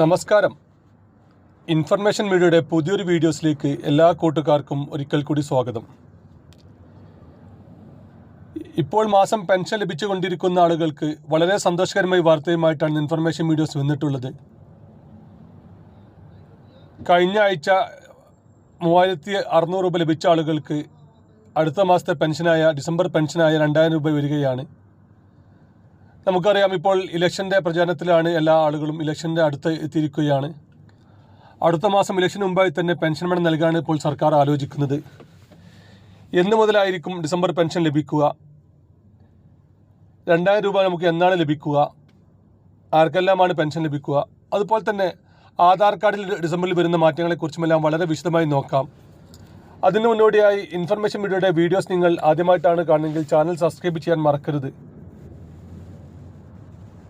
നമസ്കാരം. ഇൻഫർമേഷൻ മീഡിയയുടെ പുതിയൊരു വീഡിയോസിലേക്ക് എല്ലാ കൂട്ടുകാർക്കും ഒരിക്കൽ കൂടി സ്വാഗതം. ഇപ്പോൾ മാസം പെൻഷൻ ലഭിച്ചുകൊണ്ടിരിക്കുന്ന ആളുകൾക്ക് വളരെ സന്തോഷകരമായ വാർത്തയുമായിട്ടാണ് ഇൻഫർമേഷൻ വീഡിയോസ് വന്നിട്ടുള്ളത്. കഴിഞ്ഞ ആഴ്ച മൂവായിരത്തി അറുന്നൂറ് രൂപ ലഭിച്ച ആളുകൾക്ക് അടുത്ത മാസത്തെ പെൻഷനായ ഡിസംബർ പെൻഷനായ രണ്ടായിരം രൂപ വരികയാണ്. നമുക്കറിയാം ഇപ്പോൾ ഇലക്ഷന്റെ പ്രചാരണത്തിലാണ് എല്ലാ ആളുകളും ഇലക്ഷന്റെ അടുത്ത് എത്തിയിരിക്കുകയാണ്. അടുത്ത മാസം ഇലക്ഷന് മുമ്പായി തന്നെ പെൻഷൻ പണം നൽകാനാണ് ഇപ്പോൾ സർക്കാർ ആലോചിക്കുന്നത്. എന്ന് മുതലായിരിക്കും ഡിസംബർ പെൻഷൻ ലഭിക്കുക. രണ്ടായിരം രൂപ നമുക്ക് എന്നാണ് ലഭിക്കുക? ആർക്കെല്ലാമാണ് പെൻഷൻ ലഭിക്കുക? അതുപോലെ തന്നെ ആധാർ കാർഡിൽ ഡിസംബറിൽ വരുന്ന മാറ്റങ്ങളെക്കുറിച്ചുമെല്ലാം വളരെ വിശദമായി നോക്കാം. അതിന് മുന്നോടിയായി ഇൻഫർമേഷൻ വീഡിയോയുടെ വീഡിയോസ് നിങ്ങൾ ആദ്യമായിട്ടാണ് കാണുന്നതെങ്കിൽ ചാനൽ സബ്സ്ക്രൈബ് ചെയ്യാൻ മറക്കരുത്.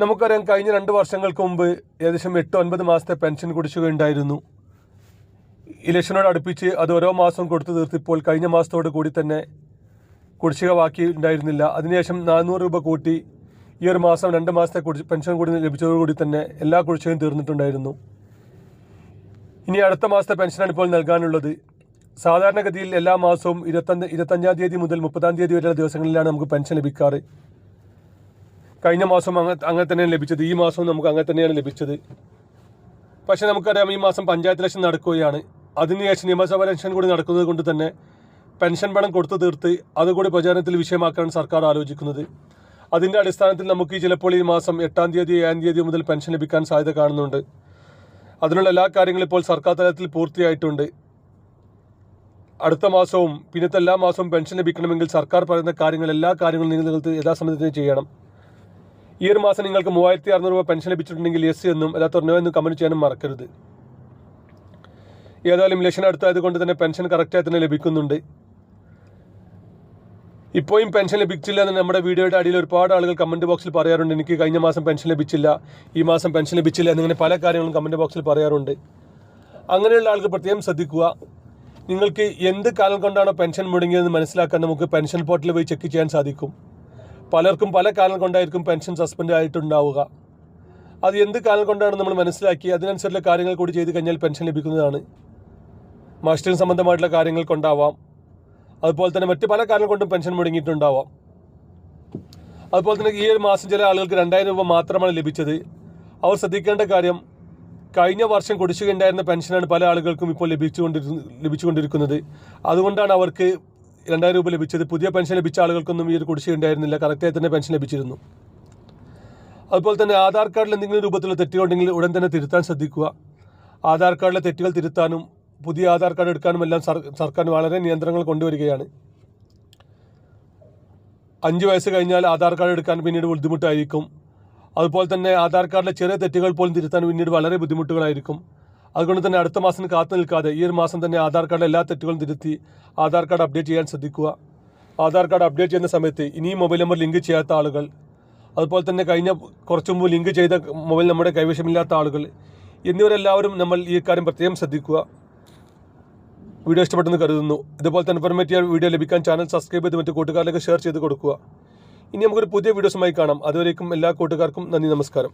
നമുക്കറിയാം കഴിഞ്ഞ രണ്ട് വർഷങ്ങൾക്ക് മുമ്പ് ഏകദേശം എട്ട് ഒൻപത് മാസത്തെ പെൻഷൻ കുടിശ്ശിക ഉണ്ടായിരുന്നു ഇലക്ഷനോട് അടുപ്പിച്ച് അത് ഓരോ മാസവും കൊടുത്തു തീർത്തിപ്പോൾ കഴിഞ്ഞ മാസത്തോട് കൂടി തന്നെ കുടിശ്ശിക ബാക്കി ഉണ്ടായിരുന്നില്ല അതിനുശേഷം നാനൂറ് രൂപ കൂട്ടി ഈ ഒരു മാസം രണ്ട് മാസത്തെ കുടി പെൻഷൻ കൂടി ലഭിച്ചതോടുകൂടി തന്നെ എല്ലാ കുടിശ്ശികയും തീർന്നിട്ടുണ്ടായിരുന്നു. ഇനി അടുത്ത മാസത്തെ പെൻഷനാണ് ഇപ്പോൾ നൽകാനുള്ളത്. സാധാരണഗതിയിൽ എല്ലാ മാസവും ഇരുപത്തഞ്ച് ഇരുപത്തഞ്ചാം തീയതി മുതൽ മുപ്പതാം തീയതി വരെയുള്ള ദിവസങ്ങളിലാണ് നമുക്ക് പെൻഷൻ ലഭിക്കാറ്. കഴിഞ്ഞ മാസം അങ്ങനെ തന്നെയാണ് ലഭിച്ചത്. ഈ മാസവും നമുക്ക് അങ്ങനെ തന്നെയാണ് ലഭിച്ചത്. പക്ഷേ നമുക്കറിയാം ഈ മാസം പഞ്ചായത്ത് ഇലക്ഷൻ നടക്കുകയാണ്. അതിനുശേഷം നിയമസഭാ ഇലക്ഷൻ കൂടി നടക്കുന്നത് കൊണ്ട് തന്നെ പെൻഷൻ പണം കൊടുത്തു തീർത്ത് അതുകൂടി പ്രചാരണത്തിൽ വിഷയമാക്കാനാണ് സർക്കാർ ആലോചിക്കുന്നത്. അതിന്റെ അടിസ്ഥാനത്തിൽ നമുക്ക് ചിലപ്പോൾ ഈ മാസം എട്ടാം തീയതി ഏഴാം തീയതി മുതൽ പെൻഷൻ ലഭിക്കാൻ സാധ്യത കാണുന്നുണ്ട്. അതിനുള്ള എല്ലാ കാര്യങ്ങളും ഇപ്പോൾ സർക്കാർ തലത്തിൽ പൂർത്തിയായിട്ടുണ്ട്. അടുത്ത മാസവും പിന്നത്തെ എല്ലാ മാസവും പെൻഷൻ ലഭിക്കണമെങ്കിൽ സർക്കാർ പറയുന്ന കാര്യങ്ങൾ എല്ലാ കാര്യങ്ങളും നിങ്ങൾക്ക് യഥാസമയത്തിന് ചെയ്യണം. ഈ ഒരു മാസം നിങ്ങൾക്ക് മൂവായിരത്തി അറുന്നൂറ് രൂപ പെൻഷൻ ലഭിച്ചിട്ടുണ്ടെങ്കിൽ എസ് എന്നും അല്ലാത്ത നോ എന്നും കമന്റ് ചെയ്യാനും മറക്കരുത്. ഏതായാലും ഇലക്ഷൻ അടുത്തായത് കൊണ്ട് തന്നെ പെൻഷൻ കറക്റ്റായി തന്നെ ലഭിക്കുന്നുണ്ട്. ഇപ്പോഴും പെൻഷൻ ലഭിച്ചില്ല എന്ന് നമ്മുടെ വീഡിയോയുടെ അടിയിൽ ഒരുപാട് ആളുകൾ കമന്റ് ബോക്സിൽ പറയാറുണ്ട്. എനിക്ക് കഴിഞ്ഞ മാസം പെൻഷൻ ലഭിച്ചില്ല ഈ മാസം പെൻഷൻ ലഭിച്ചില്ല എന്നിങ്ങനെ പല കാര്യങ്ങളും കമന്റ് ബോക്സിൽ പറയാറുണ്ട്. അങ്ങനെയുള്ള ആൾക്ക് പ്രത്യേകം ശ്രദ്ധിക്കുക. നിങ്ങൾക്ക് എന്ത് കാലം കൊണ്ടാണോ പെൻഷൻ മുടങ്ങിയതെന്ന് മനസ്സിലാക്കാൻ നമുക്ക് പെൻഷൻ പോർട്ടലിൽ പോയി ചെക്ക് ചെയ്യാൻ സാധിക്കും. പലർക്കും പല കാലം കൊണ്ടായിരിക്കും പെൻഷൻ സസ്പെൻഡ് ആയിട്ടുണ്ടാവുക. അത് എന്ത് കാലം കൊണ്ടാണ് നമ്മൾ മനസ്സിലാക്കി അതിനനുസരിച്ചുള്ള കാര്യങ്ങൾ കൂടി ചെയ്ത് കഴിഞ്ഞാൽ പെൻഷൻ ലഭിക്കുന്നതാണ്. മാസ്റ്ററിന് സംബന്ധമായിട്ടുള്ള കാര്യങ്ങൾ കൊണ്ടാവാം. അതുപോലെ തന്നെ മറ്റ് പല കാലം കൊണ്ടും പെൻഷൻ മുടങ്ങിയിട്ടുണ്ടാവാം. അതുപോലെ തന്നെ ഈ ഒരു മാസം ചില ആളുകൾക്ക് രണ്ടായിരം രൂപ മാത്രമാണ് ലഭിച്ചത്. അവർ ശ്രദ്ധിക്കേണ്ട കാര്യം കഴിഞ്ഞ വർഷം കുടിശ്ശിക ഉണ്ടായിരുന്ന പെൻഷനാണ് പല ആളുകൾക്കും ഇപ്പോൾ ലഭിച്ചുകൊണ്ടിരുന്ന ലഭിച്ചുകൊണ്ടിരിക്കുന്നത്. അതുകൊണ്ടാണ് അവർക്ക് രണ്ടായിരം രൂപ ലഭിച്ചത് പുതിയ പെൻഷൻ ലഭിച്ച ആളുകൾക്കൊന്നും ഈ ഒരു കുടിശ്ശിക ഉണ്ടായിരുന്നില്ല. കറക്റ്റായി തന്നെ പെൻഷൻ ലഭിച്ചിരുന്നു. അതുപോലെ തന്നെ ആധാർ കാർഡിൽ എന്തെങ്കിലും രൂപത്തിലുള്ള തെറ്റുകളുണ്ടെങ്കിൽ ഉടൻ തന്നെ തിരുത്താൻ ശ്രദ്ധിക്കുക. ആധാർ കാർഡിലെ തെറ്റുകൾ തിരുത്താനും പുതിയ ആധാർ കാർഡ് എടുക്കാനും എല്ലാം സർക്കാർ വളരെ നിയന്ത്രണങ്ങൾ കൊണ്ടുവരികയാണ്. അഞ്ച് വയസ്സ് കഴിഞ്ഞാൽ ആധാർ കാർഡ് എടുക്കാൻ പിന്നീട് ബുദ്ധിമുട്ടായിരിക്കും. അതുപോലെ തന്നെ ആധാർ കാർഡിലെ ചെറിയ തെറ്റുകൾ പോലും തിരുത്താൻ പിന്നീട് വളരെ ബുദ്ധിമുട്ടുകളായിരിക്കും. അതുകൊണ്ട് തന്നെ അടുത്ത മാസം കാത്തു നിൽക്കാതെ ഈ ഒരു മാസം തന്നെ ആധാർ കാർഡിലെ എല്ലാ തെറ്റുകളും തിരുത്തി ആധാർ കാർഡ് അപ്ഡേറ്റ് ചെയ്യാൻ ശ്രദ്ധിക്കുക. ആധാർ കാർഡ് അപ്ഡേറ്റ് ചെയ്യുന്ന സമയത്ത് ഇനിയും മൊബൈൽ നമ്പർ ലിങ്ക് ചെയ്യാത്ത ആളുകൾ അതുപോലെ തന്നെ കഴിഞ്ഞ കുറച്ചു മുമ്പ് ലിങ്ക് ചെയ്ത മൊബൈൽ നമ്മുടെ കൈവശമില്ലാത്ത ആളുകൾ എന്നിവരെല്ലാവരും നമ്മൾ ഈ കാര്യം പ്രത്യേകം ശ്രദ്ധിക്കുക. വീഡിയോ ഇഷ്ടപ്പെട്ടെന്ന് കരുതുന്നു. ഇതുപോലെ തന്നെ ഇൻഫർമേറ്റീവ് വീഡിയോ ലഭിക്കാൻ ചാനൽ സബ്സ്ക്രൈബ് ചെയ്ത് മറ്റു കൂട്ടുകാരിലേക്ക് ഷെയർ ചെയ്ത് കൊടുക്കുക. ഇനി നമുക്കൊരു പുതിയ വീഡിയോസുമായി കാണാം. അതുവരേക്കും എല്ലാ കൂട്ടുകാർക്കും നന്ദി നമസ്കാരം.